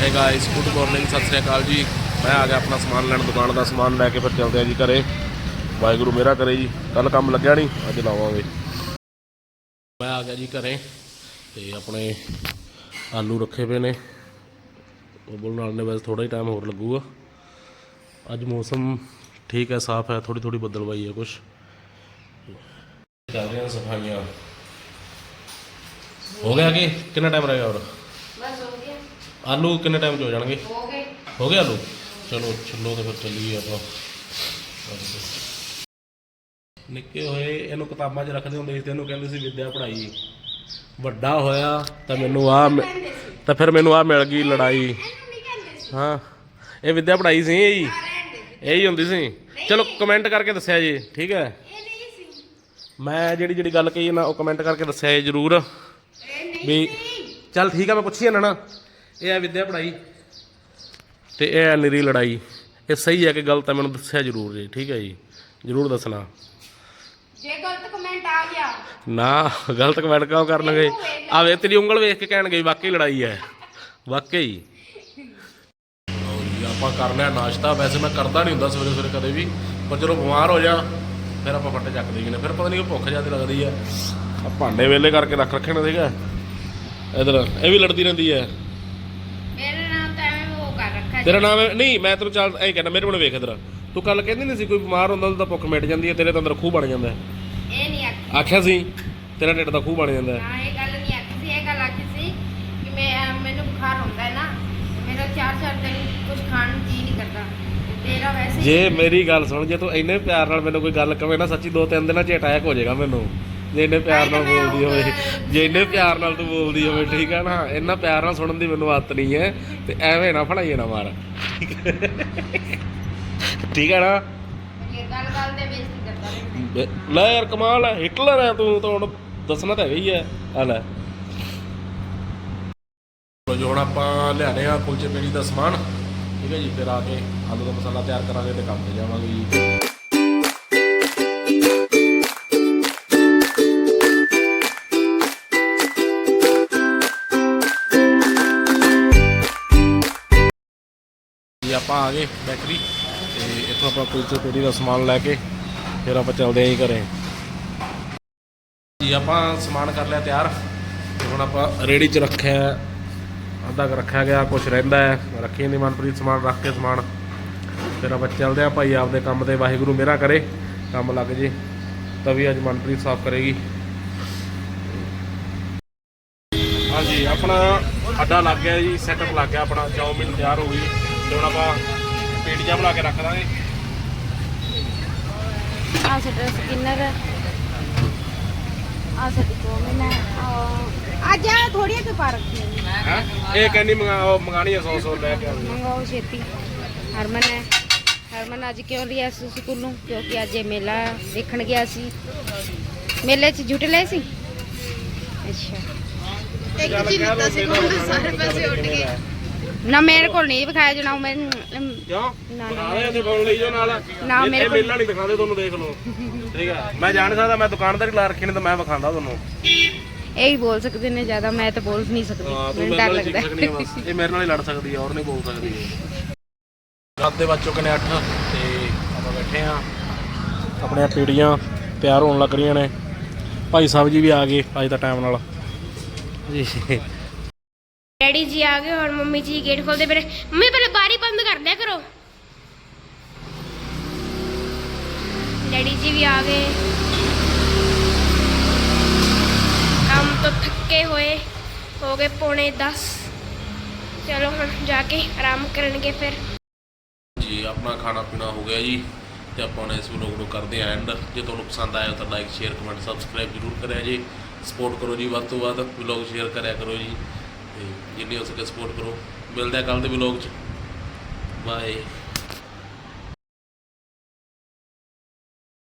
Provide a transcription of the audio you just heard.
ਹੈ guys good morning Sat Sri ਅਕਾਲ ਜੀ। ਮੈਂ ਆ ਗਿਆ ਆਪਣਾ ਸਮਾਨ ਲੈਣ, ਦੁਕਾਨ ਦਾ ਸਮਾਨ ਲੈ ਕੇ ਫਿਰ ਚੱਲਦੇ ਆ ਜੀ ਘਰੇ। ਵਾਹਿਗੁਰੂ ਮੇਰਾ ਕਰੇ ਜੀ। ਕੱਲ ਕੰਮ ਲੱਗਿਆ ਨਹੀਂ, ਅੱਜ ਲਾਵਾਂਗੇ। ਮੈਂ ਆ ਗਿਆ ਜੀ ਘਰੇ ਤੇ ਆਪਣੇ ਆਲੂ ਰੱਖੇ ਪਏ ਨੇ। ਉਹ ਨਾਲ ਨੇ ਵੈਸੇ ਥੋੜਾ ਹੀ ਟਾਈਮ ਹੋਰ ਲੱਗੂਗਾ। ਅੱਜ ਮੌਸਮ ਠੀਕ ਹੈ, ਸਾਫ਼ ਹੈ ਥੋੜੀ ਥੋੜੀ ਬੱਦਲਵਾਈ ਹੈ ਕੁਛ। ਚੱਲ ਰਹੀਆਂ ਸਫਾਈਆਂ। ਹੋ ਗਿਆ ਕਿ ਕਿੰਨਾ ਟਾਈਮ ਰਹਿ ਗਿਆ ਹੋਰ? ਬਸ ਆਲੂ ਕਿੰਨੇ ਟਾਈਮ ਚ ਹੋ ਜਾਣਗੇ? ਹੋ ਗਏ। ਹੋ ਆਲੂ? ਚਲੋ ਛੱਲੋ ਤੇ ਫਿਰ ਚੱਲੀਏ ਆਪਾਂ। ਨਿੱਕੇ ਹੋਏ ਇਹਨੂੰ ਕਿਤਾਬਾਂ 'ਚ ਰੱਖਦੇ ਹੁੰਦੇ ਸੀ ਤੇ ਇਹਨੂੰ ਕਹਿੰਦੇ ਸੀ ਵਿਦਿਆ ਪੜ੍ਹਾਈ। ਵੱਡਾ ਹੋਇਆ ਤਾਂ ਮੈਨੂੰ ਆ ਤਾਂ ਫਿਰ ਮੈਨੂੰ ਆ ਮਿਲ ਗਈ ਲੜਾਈ। ਹਾਂ। ਇਹ ਵਿਦਿਆ ਪੜ੍ਹਾਈ ਸੀ ਇਹ? ਹੀ ਇਹ ਹੀ ਹੁੰਦੀ ਸੀ? ਚਲੋ ਕਮੈਂਟ ਕਰਕੇ ਦੱਸਿਆ ਜੀ ਠੀਕ ਹੈ? ਮੈਂ ਜਿਹੜੀ ਜਿਹੜੀ ਗੱਲ ਕਹੀ ਨਾ ਉਹ ਕਮੈਂਟ ਕਰਕੇ ਦੱਸਿਆ ਜੀ ਜਰੂਰ। ਵੀ ਚੱਲ ਠੀਕ ਆ ਮੈਂ ਪੁੱਛੀ ਨਾ ਨਾ। ਇਹ ਹੈ ਵਿਦਿਆ ਪੜ੍ਹਾਈ। ਤੇ ਇਹ ਹੈ ਨਿਰੀ ਲੜਾਈ। ਇਹ ਸਹੀ ਹੈ ਕਿ ਗਲਤ ਹੈ? ਮੈਨੂੰ ਦੱਸਿਆ ਜਰੂਰ ਜੀ ਠੀਕ ਹੈ ਜੀ। ਜਰੂਰ ਦੱਸਣਾ। ਜੇ ਗਲਤ ਕਮੈਂਟ ਆ ਗਿਆ। ਨਾ ਗਲਤ ਕਮੈਂਟ ਕਿਉਂ ਕਰਨਗੇ? ਆ ਵੇ ਤੇਰੀ ਉਂਗਲ ਵੇਖ ਕੇ ਕਹਿਣਗੇ ਵਾਕਈ ਲੜਾਈ ਹੈ। ਵਾਕਈ। ਲਓ ਜੀ ਆਪਾਂ ਕਰ ਲਿਆ ਨਾਸ਼ਤਾ। ਵੈਸੇ ਮੈਂ ਕਰਦਾ ਨਹੀਂ ਹੁੰਦਾ ਸਵੇਰੇ ਸਵੇਰੇ ਕਦੇ ਵੀ ਪਰ ਜਦੋਂ ਬਿਮਾਰ ਹੋ ਜਾ ਫਿਰ ਆਪਾਂ ਫੱਟੇ ਚੱਕ ਦਈਏ। ਨੇ ਫਿਰ ਪਤਾ ਨਹੀਂ ਭੁੱਖ ਜ਼ਿਆਦਾ ਲੱਗਦੀ ਹੈ। ਆ ਭਾਂਡੇ ਵੇਲੇ ਕਰਕੇ ਰੱਖ ਰੱਖੇ ਨੇ ਸੀਗਾ। ਇਧਰ ਇਹ ਵੀ ਲੜਦੀ ਰਹਿੰਦੀ ਹੈ ਮੇਰੇ ਨਾਮ ਤਾਂ ਐਵੇਂ ਉਹ ਕਰ ਰੱਖਿਆ ਤੇਰਾ ਨਾਮ ਹੈ- ਨਹੀਂ ਮੈਂ ਤੈਨੂੰ ਚੱਲ ਐਂ ਕਹਿੰਦਾ ਮੇਰੇ ਕੋਲ ਵੇਖ ਇਧਰ ਤੂੰ ਕੱਲ ਕਹਿੰਦੀ ਨਹੀਂ ਸੀ ਕੋਈ ਬਿਮਾਰ ਹੁੰਦਾ ਤਾਂ ਭੁੱਖ ਮਿਟ ਜਾਂਦੀ ਹੈ ਤੇਰੇ ਤਾਂ ਅੰਦਰ ਖੂਹ ਬਣ ਜਾਂਦਾ ਹੈ। ਇਹ ਨਹੀਂ ਆਖੀ ਆਖਿਆ ਸੀ ਤੇਰਾ ਢਿੱਡ ਦਾ ਖੂਹ ਬਣ ਜਾਂਦਾ ਹੈ। ਹਾਂ ਇਹ ਗੱਲ ਨਹੀਂ ਆਖੀ ਸੀ ਇਹ ਗੱਲ ਆਖੀ ਸੀ ਕਿ ਮੈਂ ਮੈਨੂੰ ਬੁਖਾਰ ਹੁੰਦਾ ਹੈ ਨਾ ਮੇਰਾ ਚਾਰ ਚਾਰ ਦਿਨ ਕੁਝ ਖਾਣ ਨੂੰ ਜੀ ਨਹੀਂ ਕਰਦਾ ਤੇ ਤੇਰਾ ਵੈਸੇ ਜੇ ਮੇਰੀ ਗੱਲ ਸੁਣ ਜੇ ਤੂੰ ਇੰਨੇ ਪਿਆਰ ਨਾਲ ਮੈਨੂੰ ਕੋਈ ਗੱਲ ਕਵੇ ਨਾ ਸੱਚੀ ਦੋ ਤਿੰਨ ਦਿਨਾਂ 'ਚ ਅਟੈਕ ਹੋ ਜਾਏਗਾ ਮੈਨੂੰ ਜੇ ਪਿਆਰ ਨਾਲ ਬੋਲਦੀ ਹੋਵੇ, ਜੇ ਪਿਆਰ ਨਾਲ ਤੂੰ ਬੋਲਦੀ ਹੋਵੇ, ਠੀਕ ਹੈ ਨਾ? ਇੰਨਾ ਪਿਆਰ ਨਾਲ ਸੁਣਨ ਦੀ ਮੈਨੂੰ ਆਦਤ ਨਹੀਂ ਹੈ, ਤੇ ਐਵੇਂ ਨਾ ਫੜਾਈਏ ਨਾ ਮਾਰ। ਠੀਕ ਹੈ ਨਾ? ਲੈ ਯਾਰ, ਕਮਾਲ ਹੈ ਹਿਟਲਰ ਹੈ ਤੂੰ, ਤਾਂ ਹੁਣ ਦੱਸਣਾ ਤਾਂ ਹੈਗਾ ਹੀ ਹੈ ਆ ਲੈ। ਜੋ, ਹੁਣ ਆਪਾਂ ਲਿਆਣੇ ਆ ਕੁਲਚੇ ਪੇੜੀ ਦਾ ਸਮਾਨ। ਠੀਕ ਹੈ ਜੀ, ਫਿਰ ਆ ਕੇ ਆਲੂ ਦਾ ਮਸਾਲਾ ਤਿਆਰ ਕਰਾਂਗੇ ਤੇ ਕੰਮ ਤੇ ਜਾਵਾਂਗੇ ਜੀ। ਆਪਾਂ ਆ ਗਏ ਬੈਕਰੀ ਤੇ ਇੱਥੋਂ ਆਪਾਂ ਕੁਲਚੇ ਪੇੜੀ ਦਾ ਸਮਾਨ ਲੈ ਕੇ ਫਿਰ ਆਪਾਂ ਚੱਲਦੇ ਆਂ ਜੀ ਘਰੇ। ਜੀ, ਆਪਾਂ ਸਮਾਨ ਕਰ ਲਿਆ ਤਿਆਰ ਤੇ ਹੁਣ ਆਪਾਂ ਰੇੜੀ 'ਚ ਰੱਖਿਆ ਅੱਧਾ ਕੁ ਰੱਖਿਆ ਗਿਆ ਕੁਝ ਰਹਿੰਦਾ ਹੈ। ਰੱਖੀ ਨਹੀਂ ਮਨਪ੍ਰੀਤ ਸਮਾਨ, ਰੱਖ ਕੇ ਸਮਾਨ। ਫਿਰ ਆਪਾਂ ਚੱਲਦੇ ਆਂ ਭਾਈ ਆਪਦੇ ਕੰਮ ਤੇ, ਵਾਹਿਗੁਰੂ ਮੇਰਾ ਕਰੇ। ਕੰਮ ਲੱਗ ਜੇ ਤਵੀ ਅੱਜ ਮਨਪ੍ਰੀਤ ਸਾਫ਼ ਕਰੇਗੀ। ਹਾਂਜੀ, ਆਪਣਾ ਅੱਡਾ ਲੱਗ ਗਿਆ ਜੀ ਸੈਟਅਪ ਲੱਗ ਗਿਆ ਆਪਣਾ, ਚੌਮਿਨ ਤਿਆਰ ਹੋ ਗਈ। ਤੇ ਹੁਣ ਆਪਾਂ ਪੇਟੀਆਂ ਬਣਾ ਕੇ ਰੱਖ ਦਾਂਗੇ ਆ ਸਾਡਾ ਸਕਿਨਰ ਆ ਸਾਡੀ ਕੋਮਨ ਹੈ ਆ ਥੋੜੀਆਂ ਕਿ ਪਾ ਰੱਖੀ ਹੈ? ਇਹ ਕਹਿੰਦੀ ਮੰਗਾ ਉਹ ਮੰਗਾਣੀ ਹੈ 100 100 ਲੈ ਕੇ ਆਉਂਦੇ ਮੰਗਾਓ ਛੇਤੀ। ਹਰਮਨ ਹੈ। ਹਰਮਨ ਅੱਜ ਕਿਉਂ ਲਿਆ ਸੀ ਸਕੂਲੋਂ ਕਿਉਂਕਿ ਅੱਜ ਇਹ ਮੇਲਾ ਦੇਖਣ ਗਿਆ ਸੀ। ਮੇਲੇ 'ਚ ਝੂਟੇ ਲਏ ਸੀ? ਅੱਛਾ। ਇੱਕ ਚੀਜ਼ ਦਿੱਤਾ ਸੀ ਕੋਲ ਸਾਰੇ ਪੈਸੇ ਉੱਡ ਗਏ। ਨਾ ਮੇਰੇ ਕੋਲ ਨਹੀਂ ਵਿਖਾਇਆ ਜਣਾ ਮੈਂ ਕਿਉਂ? ਨਾ, ਬਣਾ ਲੈ ਅਸੀਂ ਫੋਨ ਲਈ ਜੋ ਨਾਲ। ਨਾ, ਮੇਰੇ ਕੋਲ- ਮੇਲਾ ਨਹੀਂ ਦਿਖਾਉਂਦੇ ਤੁਹਾਨੂੰ ਦੇਖ ਲਓ। ਠੀਕ ਹੈ ਮੈਂ ਜਾਣ ਸਕਦਾ ਮੈਂ ਦੁਕਾਨਦਾਰੀ ਲਾ ਰੱਖੀ ਨੇ ਤਾਂ ਮੈਂ ਵਿਖਾਉਂਦਾ ਤੁਹਾਨੂੰ। ਇਹ ਹੀ ਬੋਲ ਸਕਦੇ ਨੇ ਜ਼ਿਆਦਾ ਮੈਂ ਤਾਂ ਬੋਲ ਨਹੀਂ ਸਕਦੀ। ਤੂੰ ਮੈਨੂੰ ਡਰ ਲੱਗਦਾ। ਇਹ ਮੇਰੇ ਨਾਲ ਹੀ ਲੜ ਸਕਦੀ ਹੈ ਔਰ ਨਹੀਂ ਬੋਲ ਸਕਦੀ। ਰਾਤ ਦੇ ਵੱਜ ਚੁੱਕੇ ਨੇ 8 ਤੇ ਆਪਾਂ ਬੈਠੇ ਆ। ਆਪਣੀਆਂ ਪੀੜੀਆਂ ਤਿਆਰ ਹੋਣ ਲੱਗ ਰਹੀਆਂ ਨੇ। ਭਾਈ ਸਾਹਿਬ ਜੀ ਵੀ ਆ ਗਏ ਅੱਜ ਦਾ ਟਾਈਮ ਨਾਲ। ਜੀ। ਡੈਡੀ ਜੀ ਆ ਗਏ ਔਰ ਮੰਮੀ ਜੀ ਗੇਟ ਖੋਲਦੇ ਪਏ ਮੰਮੀ, ਪਹਿਲੇ ਬਾਰੀ ਬੰਦ ਕਰ ਦਿਆ ਕਰੋ। ਡੈਡੀ ਜੀ ਵੀ ਆ ਗਏ। ਕੰਮ ਤੋਂ ਥੱਕੇ ਹੋਏ, ਹੋ ਗਏ ਪੌਣੇ 10 ਚਲੋ ਹੁਣ ਜਾ ਕੇ ਆਰਾਮ ਕਰਨਗੇ ਫਿਰ। ਜੀ, ਆਪਣਾ ਖਾਣਾ ਪੀਣਾ ਹੋ ਗਿਆ ਜੀ। ਤੇ ਆਪਾਂ ਨੇ ਇਸ ਵਲੋਗ ਨੂੰ ਕਰਦੇ ਹਾਂ ਐਂਡ ਜੇ ਤੁਹਾਨੂੰ ਪਸੰਦ ਆਇਆ ਤਾਂ ਲਾਈਕ ਸ਼ੇਅਰ ਕਮੈਂਟ ਸਬਸਕ੍ਰਾਈਬ ਜ਼ਰੂਰ ਕਰਿਆ ਜੀ। ਸਪੋਰਟ ਕਰੋ ਜੀ ਵੱਧ ਤੋਂ ਵੱਧ। ਵਲੋਗ ਸ਼ੇਅਰ ਕਰਿਆ ਕਰੋ ਜੀ। ਤੇ ਜਿੰਨੀ ਹੋ ਸਕੇ ਸਪੋਰਟ ਕਰੋ। ਮਿਲਦੇ ਆ ਕੱਲ ਦੇ ਵਲੋਗ 'ਚ। ਬਾਏ